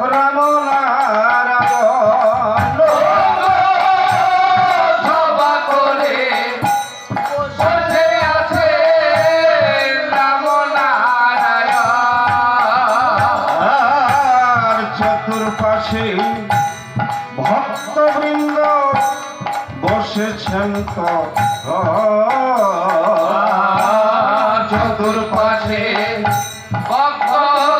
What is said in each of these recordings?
রাম চতুর্পাশে ভক্তবৃন্দ বসেছেন চতুর্পাশে ভক্তবৃন্দ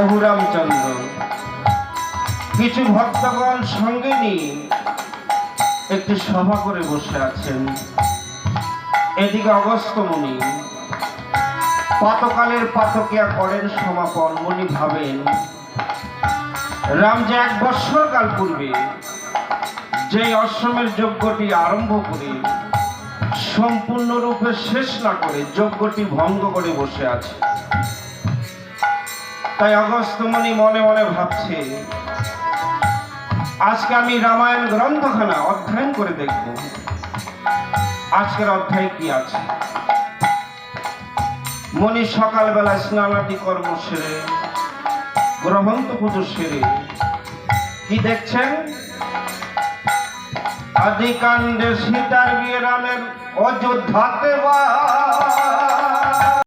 বহু রামচন্দ্র। কিছু ভক্তগণ সঙ্গে নিয়ে একটি সভা করে বসে আছেন। এদিকে অগস্ত মুনি পাতকালের পাতকিয়া করেন সমাপন মুনি ভাবেন, রাম যে এক বৎসর কাল পূর্বে যে অশ্বমের যজ্ঞটি আরম্ভ করে সম্পূর্ণরূপে শেষ না করে যজ্ঞটি ভঙ্গ করে বসে আছে। তাই অগস্ত্যমণি মনে মনে ভাবছে, আজকে আমি রামায়ণ গ্রন্থখানা অধ্যয়ন করে দেখব। আজকের অধ্যায় কি আছে? মনি সকালবেলা স্নানাদি কর্ম সেরে, গ্রহন্ত পুজো সেরে, কি দেখছেন? আদিকাণ্ডে সীতার বিয়ে রামের অযোধ্যাতে বা